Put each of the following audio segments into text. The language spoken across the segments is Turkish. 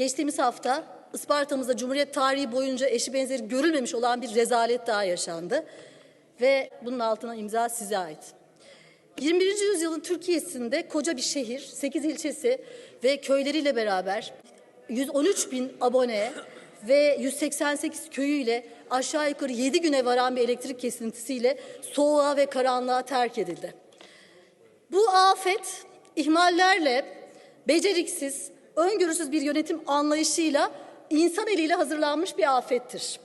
Geçtiğimiz hafta Isparta'mızda Cumhuriyet tarihi boyunca eşi benzeri görülmemiş olan bir rezalet daha yaşandı. Ve bunun altına imza size ait. 21. yüzyılın Türkiye'sinde koca bir şehir, 8 ilçesi ve köyleriyle beraber 113 bin abone ve 188 köyüyle aşağı yukarı 7 güne varan bir elektrik kesintisiyle soğuğa ve karanlığa terk edildi. Bu afet ihmallerle, beceriksiz, öngörüsüz bir yönetim anlayışıyla insan eliyle hazırlanmış bir afettir.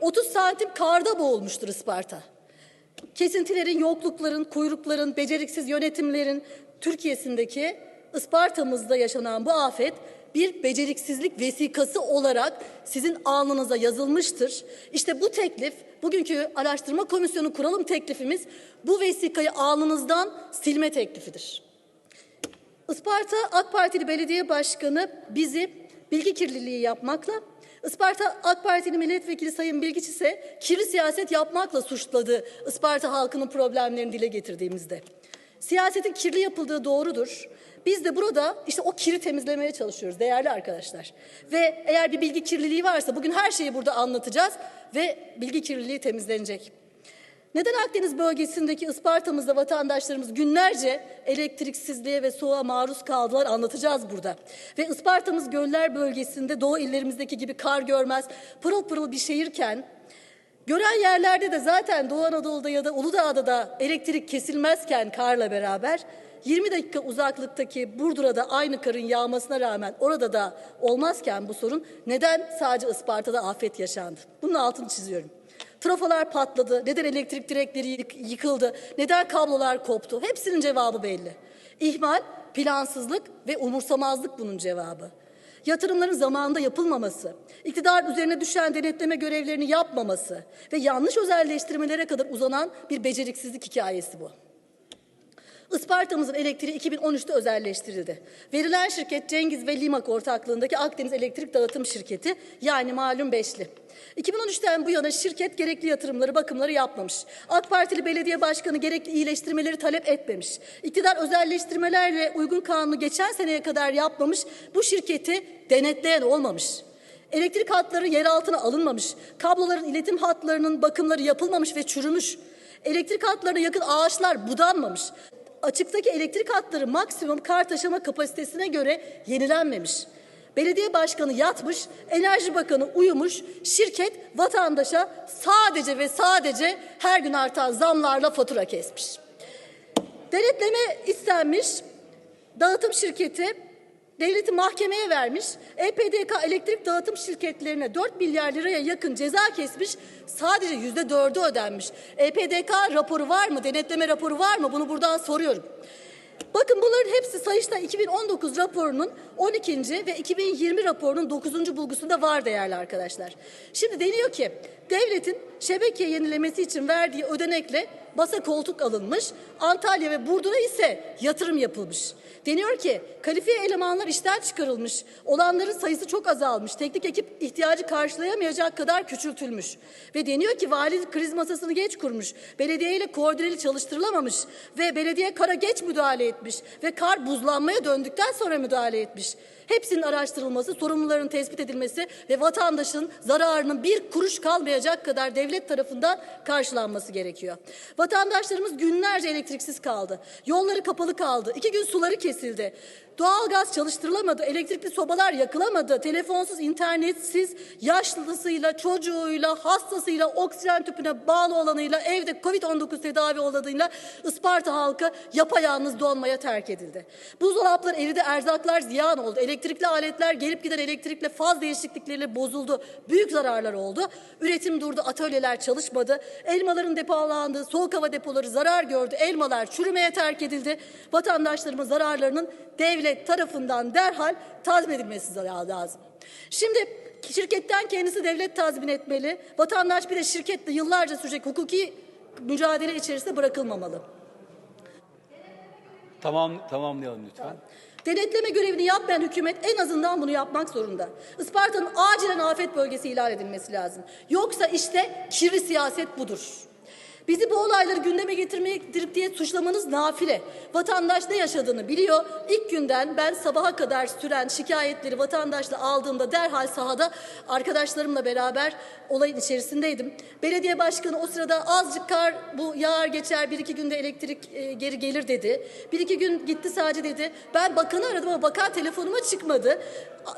30 santim karda boğulmuştur Isparta. Kesintilerin, yoklukların, kuyrukların, beceriksiz yönetimlerin Türkiye'sindeki Isparta'mızda yaşanan bu afet bir beceriksizlik vesikası olarak sizin alnınıza yazılmıştır. İşte bu teklif, bugünkü araştırma komisyonu kuralım teklifimiz bu vesikayı alnınızdan silme teklifidir. Isparta AK Partili Belediye Başkanı bizi bilgi kirliliği yapmakla, Isparta AK Partili Milletvekili Sayın Bilgiç ise kirli siyaset yapmakla suçladı Isparta halkının problemlerini dile getirdiğimizde. Siyasetin kirli yapıldığı doğrudur. Biz de burada işte o kiri temizlemeye çalışıyoruz değerli arkadaşlar. Ve eğer bir bilgi kirliliği varsa bugün her şeyi burada anlatacağız ve bilgi kirliliği temizlenecek. Neden Akdeniz bölgesindeki Isparta'mızda vatandaşlarımız günlerce elektriksizliğe ve soğuğa maruz kaldılar anlatacağız burada. Ve Isparta'mız göller bölgesinde doğu illerimizdeki gibi kar görmez, pırıl pırıl bir şehirken gören yerlerde de zaten Doğu Anadolu'da ya da Uludağ'da da elektrik kesilmezken karla beraber 20 dakika uzaklıktaki Burdur'a da aynı karın yağmasına rağmen orada da olmazken bu sorun neden sadece Isparta'da afet yaşandı? Bunun altını çiziyorum. Trafolar patladı, neden elektrik direkleri yık- yıkıldı, neden kablolar koptu? Hepsinin cevabı belli. İhmal, plansızlık ve umursamazlık bunun cevabı. Yatırımların zamanında yapılmaması, iktidar üzerine düşen denetleme görevlerini yapmaması ve yanlış özelleştirmelere kadar uzanan bir beceriksizlik hikayesi bu. Isparta'mızın elektriği 2013'te özelleştirildi. Verilen şirket Cengiz ve Limak ortaklığındaki Akdeniz Elektrik Dağıtım Şirketi yani malum beşli. 2013'ten bu yana şirket gerekli yatırımları, bakımları yapmamış. AK Partili belediye başkanı gerekli iyileştirmeleri talep etmemiş. İktidar özelleştirmelerle uygun kanunu geçen seneye kadar yapmamış. Bu şirketi denetleyen olmamış. Elektrik hatları yer altına alınmamış. Kabloların iletim hatlarının bakımları yapılmamış ve çürümüş. Elektrik hatlarına yakın ağaçlar budanmamış. Açıktaki elektrik hatları maksimum kar taşıma kapasitesine göre yenilenmemiş. Belediye başkanı yatmış, enerji bakanı uyumuş, şirket vatandaşa sadece ve sadece her gün artan zamlarla fatura kesmiş. Denetleme istenmiş, dağıtım şirketi devleti mahkemeye vermiş, EPDK elektrik dağıtım şirketlerine 4 milyar liraya yakın ceza kesmiş, sadece yüzde dördü ödenmiş. EPDK raporu var mı, denetleme raporu var mı bunu buradan soruyorum. Bakın bunların hepsi Sayıştay 2019 raporunun 12. ve 2020 raporunun 9. bulgusunda var değerli arkadaşlar. Şimdi deniyor ki devletin şebeke yenilemesi için verdiği ödenekle basa koltuk alınmış. Antalya ve Burdur'a ise yatırım yapılmış. Deniyor ki kalifiye elemanlar işten çıkarılmış. Olanların sayısı çok azalmış. Teknik ekip ihtiyacı karşılayamayacak kadar küçültülmüş. Ve deniyor ki valilik kriz masasını geç kurmuş. Belediyeyle koordineli çalıştırılamamış. Ve belediye kara geç müdahale etmiş. Ve kar buzlanmaya döndükten sonra müdahale etmiş. Hepsinin araştırılması, sorumluların tespit edilmesi ve vatandaşın zararının bir kuruş kalmayacak kadar devlet tarafından karşılanması gerekiyor. Vatandaşlarımız günlerce elektriksiz kaldı. Yolları kapalı kaldı. İki gün suları kesildi. Doğalgaz çalıştırılamadı, elektrikli sobalar yakılamadı, telefonsuz, internetsiz, yaşlısıyla, çocuğuyla, hastasıyla, oksijen tüpüne bağlı olanıyla, evde Covid-19 tedavi olanıyla Isparta halkı yapayalnız donmaya terk edildi. Buzdolapları eridi, erzaklar ziyan oldu. Elektrikli aletler gelip giden elektrikle faz değişiklikleriyle bozuldu. Büyük zararlar oldu. Üretim durdu, atölyeler çalışmadı. Elmaların depolandığı soğuk hava depoları zarar gördü. Elmalar çürümeye terk edildi. Vatandaşlarımın zararlarının devlet tarafından derhal tazmin edilmesi lazım. Şimdi şirketten kendisi devlet tazmin etmeli. Vatandaş bir de şirketle yıllarca sürecek hukuki mücadele içerisinde bırakılmamalı. Tamam tamamlayalım lütfen. Denetleme görevini yapmayan hükümet en azından bunu yapmak zorunda. Isparta'nın acilen afet bölgesi ilan edilmesi lazım. Yoksa işte kirli siyaset budur. Bizi bu olayları gündeme getirmektir diye suçlamanız nafile. Vatandaş ne yaşadığını biliyor. İlk günden ben sabaha kadar süren şikayetleri vatandaşla aldığımda derhal sahada arkadaşlarımla beraber olayın içerisindeydim. Belediye başkanı o sırada azıcık kar bu yağar geçer bir iki günde elektrik e, geri gelir dedi. Bir iki gün gitti sadece dedi. Ben bakanı aradım ama bakan telefonuma çıkmadı.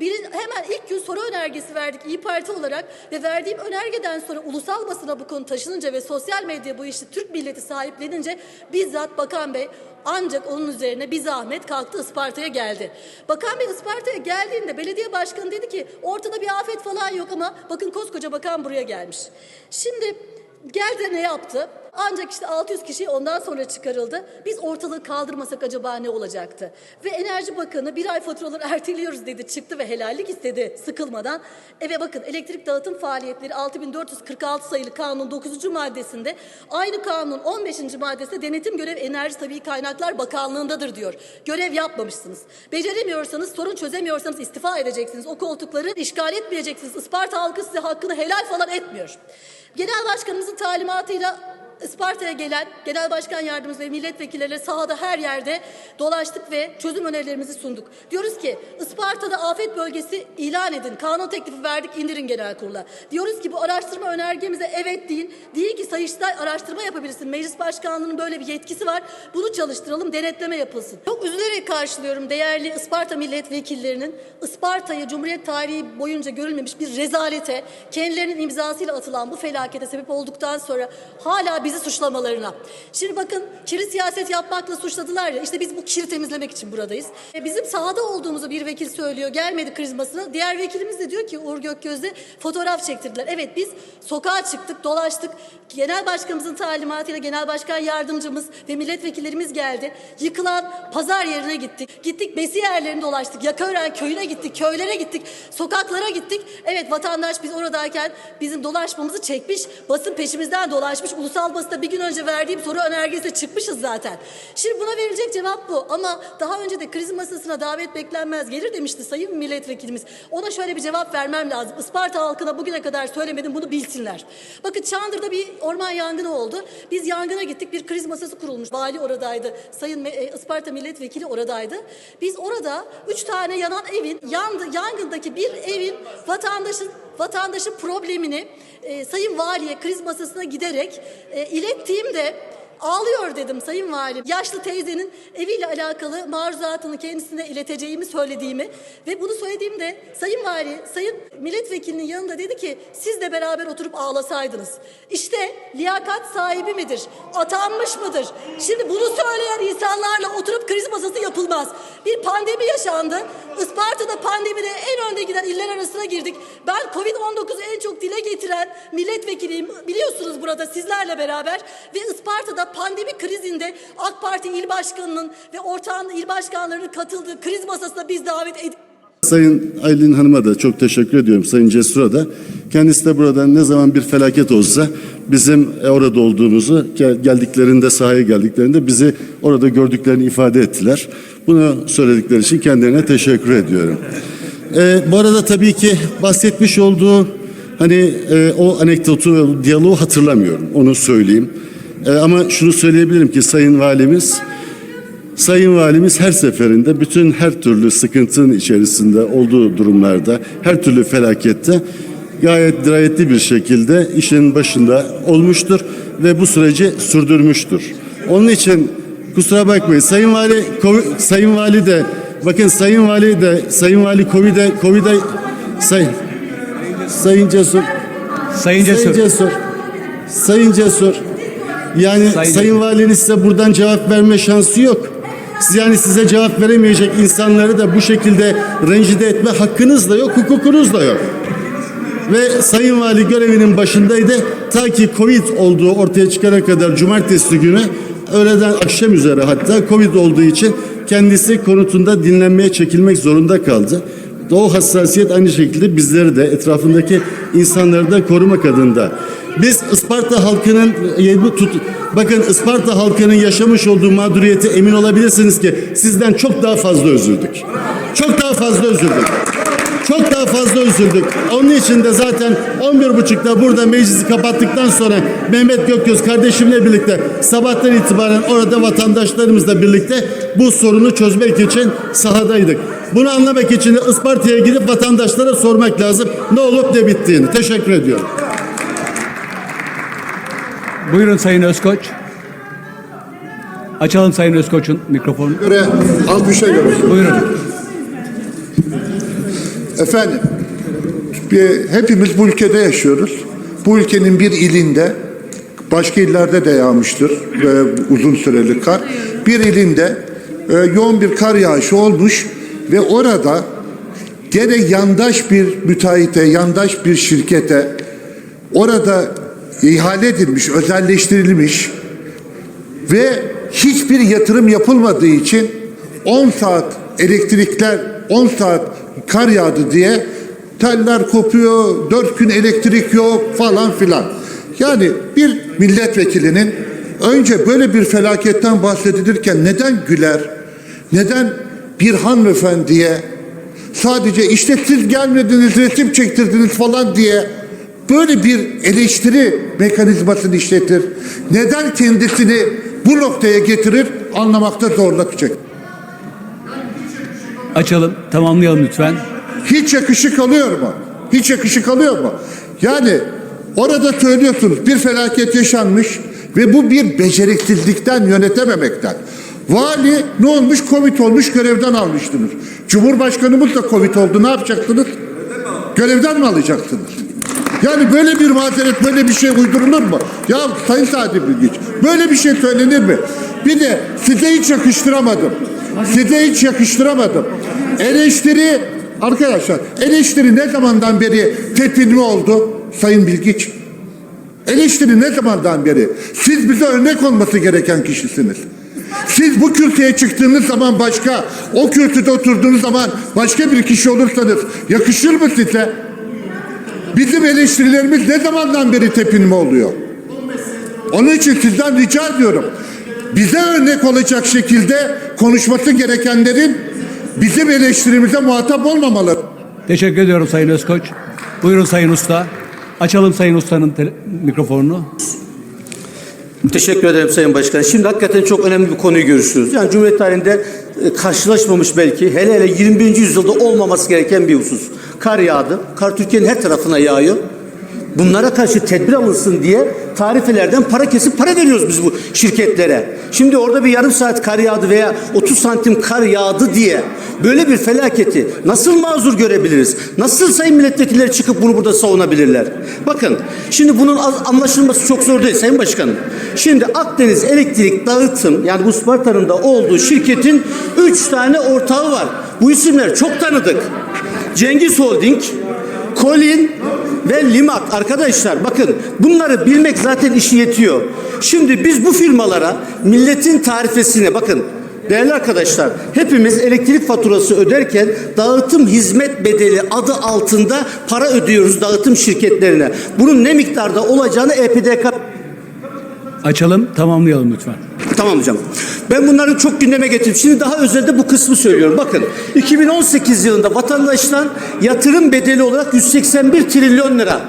Biri, hemen ilk gün soru önergesi verdik İyi Parti olarak ve verdiğim önergeden sonra ulusal basına bu konu taşınınca ve sosyal medya bu işi Türk milleti sahiplenince bizzat Bakan Bey ancak onun üzerine bir zahmet kalktı Isparta'ya geldi. Bakan Bey Isparta'ya geldiğinde belediye başkanı dedi ki ortada bir afet falan yok ama bakın koskoca bakan buraya gelmiş. Şimdi geldi ne yaptı? Ancak işte 600 kişi ondan sonra çıkarıldı. Biz ortalığı kaldırmasak acaba ne olacaktı? Ve Enerji Bakanı bir ay faturaları erteliyoruz dedi. Çıktı ve helallik istedi sıkılmadan. Eve bakın elektrik dağıtım faaliyetleri 6446 sayılı kanun 9. maddesinde aynı kanunun 15. maddesinde denetim görev enerji tabii kaynaklar bakanlığındadır diyor. Görev yapmamışsınız. Beceremiyorsanız sorun çözemiyorsanız istifa edeceksiniz. O koltukları işgal etmeyeceksiniz. Isparta halkı size hakkını helal falan etmiyor. Genel başkanımızın talimatıyla Isparta'ya gelen genel başkan yardımcısı ve milletvekilleriyle sahada her yerde dolaştık ve çözüm önerilerimizi sunduk. Diyoruz ki Isparta'da afet bölgesi ilan edin. Kanun teklifi verdik indirin genel kurula. Diyoruz ki bu araştırma önergemize evet deyin. Deyin ki Sayıştay araştırma yapabilirsin. Meclis başkanlığının böyle bir yetkisi var. Bunu çalıştıralım denetleme yapılsın. Çok üzülerek karşılıyorum değerli Isparta milletvekillerinin Isparta'yı Cumhuriyet tarihi boyunca görülmemiş bir rezalete kendilerinin imzasıyla atılan bu felakete sebep olduktan sonra hala bizi suçlamalarına. Şimdi bakın kiri siyaset yapmakla suçladılar ya işte biz bu kiri temizlemek için buradayız. E, bizim sahada olduğumuzu bir vekil söylüyor gelmedi krizmasına. Diğer vekilimiz de diyor ki Uğur Gökgöz'de fotoğraf çektirdiler. Evet biz sokağa çıktık dolaştık. Genel başkanımızın talimatıyla genel başkan yardımcımız ve milletvekillerimiz geldi. Yıkılan pazar yerine gittik. Gittik besi yerlerine dolaştık. Yakaören köyüne gittik. Köylere gittik. Sokaklara gittik. Evet vatandaş biz oradayken bizim dolaşmamızı çekmiş. Basın peşimizden dolaşmış. Ulusal basında bir gün önce verdiğim soru önergesiyle çıkmışız zaten. Şimdi buna verilecek cevap bu. Ama daha önce de kriz masasına davet beklenmez gelir demişti sayın milletvekilimiz. Ona şöyle bir cevap vermem lazım. Isparta halkına bugüne kadar söylemedim bunu bilsinler. Bakın Çandır'da bir orman yangını oldu. Biz yangına gittik bir kriz masası kurulmuş. Vali oradaydı. Sayın e, Isparta milletvekili oradaydı. Biz orada üç tane yanan evin yandı, yangındaki bir evin vatandaşın vatandaşın problemini e, Sayın Valiye kriz masasına giderek e, ilettiğimde Ağlıyor dedim Sayın Valim. Yaşlı teyzenin eviyle alakalı maruzatını kendisine ileteceğimi söylediğimi ve bunu söylediğimde Sayın Vali, Sayın Milletvekilinin yanında dedi ki siz de beraber oturup ağlasaydınız. İşte liyakat sahibi midir? Atanmış mıdır? Şimdi bunu söyleyen insanlarla oturup kriz masası yapılmaz. Bir pandemi yaşandı. Isparta'da pandemide en önde giden iller arasına girdik. Ben Covid-19'u en çok dile getiren milletvekiliyim. Biliyorsunuz burada sizlerle beraber ve Isparta'da pandemi krizinde AK Parti il başkanının ve ortağın il başkanlarının katıldığı kriz masasına biz davet edildik. Sayın Aylin Hanım'a da çok teşekkür ediyorum. Sayın Cesur'a da. Kendisi de buradan ne zaman bir felaket olsa bizim e, orada olduğumuzu gel- geldiklerinde sahaya geldiklerinde bizi orada gördüklerini ifade ettiler. Bunu söyledikleri için kendilerine teşekkür ediyorum. Ee, bu arada tabii ki bahsetmiş olduğu hani e, o anekdotu, diyaloğu hatırlamıyorum. Onu söyleyeyim. E, ama şunu söyleyebilirim ki Sayın Valimiz Sayın Valimiz her seferinde bütün her türlü sıkıntının içerisinde olduğu durumlarda, her türlü felakette gayet dirayetli bir şekilde işin başında olmuştur ve bu süreci sürdürmüştür. Onun için kusura bakmayın Sayın Vali Covid- Sayın Vali de bakın Sayın Vali de Sayın Vali Covid'e Covid'e Sayın Sayın Cesur Sayın Sayın Cesur. Cesur. Sayın Cesur. Yani Sayın Sayın, Cesur. Valinin size buradan cevap verme şansı yok. Siz yani size cevap veremeyecek insanları da bu şekilde rencide etme hakkınız da yok, hukukunuz da yok. Ve Sayın Vali görevinin başındaydı. Ta ki Covid olduğu ortaya çıkana kadar cumartesi günü öğleden akşam üzere hatta Covid olduğu için kendisi konutunda dinlenmeye çekilmek zorunda kaldı. O hassasiyet aynı şekilde bizleri de etrafındaki insanları da korumak adında. Biz Isparta halkının e, tut bakın Isparta halkının yaşamış olduğu mağduriyeti emin olabilirsiniz ki sizden çok daha fazla üzüldük. Çok daha fazla üzüldük. Çok daha fazla üzüldük. Onun için de zaten 11.30'da burada meclisi kapattıktan sonra Mehmet Gökgöz kardeşimle birlikte sabahtan itibaren orada vatandaşlarımızla birlikte bu sorunu çözmek için sahadaydık. Bunu anlamak için de Isparta'ya gidip vatandaşlara sormak lazım ne olup ne bittiğini. Teşekkür ediyorum. Buyurun Sayın Özkoç. Açalım Sayın Özkoç'un mikrofonu. göre 60'a göre. Buyurun. Efendim, bir- hepimiz bu ülkede yaşıyoruz. Bu ülkenin bir ilinde, başka illerde de yağmıştır ve uzun süreli kar. Bir ilinde e, yoğun bir kar yağışı olmuş ve orada gene yandaş bir müteahhite, yandaş bir şirkete orada ihale edilmiş, özelleştirilmiş ve hiçbir yatırım yapılmadığı için 10 saat elektrikler 10 saat kar yağdı diye teller kopuyor, 4 gün elektrik yok falan filan. Yani bir milletvekilinin önce böyle bir felaketten bahsedilirken neden güler? Neden bir hanımefendiye sadece işte siz gelmediniz resim çektirdiniz falan diye böyle bir eleştiri mekanizmasını işletir. Neden kendisini bu noktaya getirir anlamakta zorluk çeker. Açalım. Tamamlayalım lütfen. Hiç yakışık alıyor mu? Hiç yakışık alıyor mu? Yani orada söylüyorsunuz bir felaket yaşanmış ve bu bir beceriksizlikten yönetememekten. Vali ne olmuş? Covid olmuş görevden almıştınız. Cumhurbaşkanımız da Covid oldu ne yapacaksınız? Görevden mi alacaksınız? Yani böyle bir mazeret böyle bir şey uydurulur mu? Ya Sayın Sadi Bilgiç böyle bir şey söylenir mi? Bir de size hiç yakıştıramadım. Size hiç yakıştıramadım. Eleştiri arkadaşlar eleştiri ne zamandan beri tepinme oldu Sayın Bilgiç? Eleştiri ne zamandan beri? Siz bize örnek olması gereken kişisiniz. Siz bu kürsüye çıktığınız zaman başka, o kürsüde oturduğunuz zaman başka bir kişi olursanız yakışır mı size? Bizim eleştirilerimiz ne zamandan beri tepinme oluyor? Onun için sizden rica ediyorum. Bize örnek olacak şekilde konuşması gerekenlerin bizim eleştirimize muhatap olmamalı. Teşekkür ediyorum Sayın Özkoç. Buyurun Sayın Usta. Açalım Sayın Usta'nın tele- mikrofonunu. Teşekkür ederim Sayın Başkan. Şimdi hakikaten çok önemli bir konuyu görüşüyoruz. Yani Cumhuriyet tarihinde e, karşılaşmamış belki hele hele 21. yüzyılda olmaması gereken bir husus. Kar yağdı. Kar Türkiye'nin her tarafına yağıyor. Bunlara karşı tedbir alınsın diye tarifelerden para kesip para veriyoruz biz bu şirketlere. Şimdi orada bir yarım saat kar yağdı veya 30 santim kar yağdı diye böyle bir felaketi nasıl mazur görebiliriz? Nasıl sayın milletvekilleri çıkıp bunu burada savunabilirler? Bakın şimdi bunun anlaşılması çok zor değil Sayın Başkanım. Şimdi Akdeniz Elektrik Dağıtım yani bu Sparta'nın da olduğu şirketin 3 tane ortağı var. Bu isimler çok tanıdık. Cengiz Holding, Kolin ve Limak arkadaşlar bakın bunları bilmek zaten işi yetiyor. Şimdi biz bu firmalara milletin tarifesine bakın değerli arkadaşlar hepimiz elektrik faturası öderken dağıtım hizmet bedeli adı altında para ödüyoruz dağıtım şirketlerine. Bunun ne miktarda olacağını EPDK Açalım. Tamamlayalım lütfen. Tamam hocam. Ben bunları çok gündeme getirdim. Şimdi daha özelde bu kısmı söylüyorum. Bakın 2018 yılında vatandaştan yatırım bedeli olarak 181 trilyon lira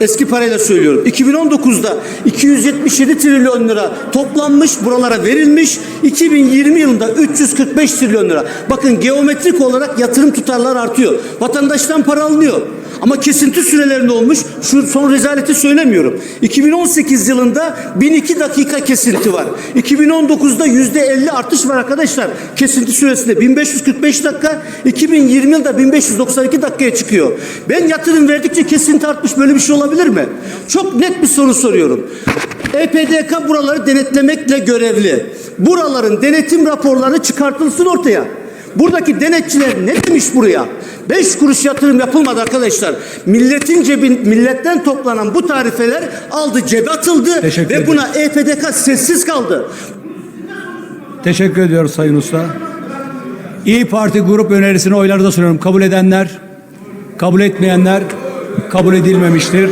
Eski parayla söylüyorum. 2019'da 277 trilyon lira toplanmış, buralara verilmiş. 2020 yılında 345 trilyon lira. Bakın geometrik olarak yatırım tutarlar artıyor. Vatandaştan para alınıyor. Ama kesinti sürelerinde olmuş. Şu son rezaleti söylemiyorum. 2018 yılında 1002 dakika kesinti var. 2019'da yüzde 50 artış var arkadaşlar. Kesinti süresinde 1545 dakika, 2020 yılda 1592 dakikaya çıkıyor. Ben yatırım verdikçe kesinti artmış böyle bir şey olabilir mi? Çok net bir soru soruyorum. EPDK buraları denetlemekle görevli. Buraların denetim raporları çıkartılsın ortaya. Buradaki denetçiler ne demiş buraya? Beş kuruş yatırım yapılmadı arkadaşlar. Milletin cebin, milletten toplanan bu tarifeler aldı cebe atıldı Teşekkür ve ederim. buna EPDK sessiz kaldı. Teşekkür ediyoruz Sayın Usta. İyi Parti grup önerisini oylarda sunuyorum. Kabul edenler, kabul etmeyenler kabul edilmemiştir.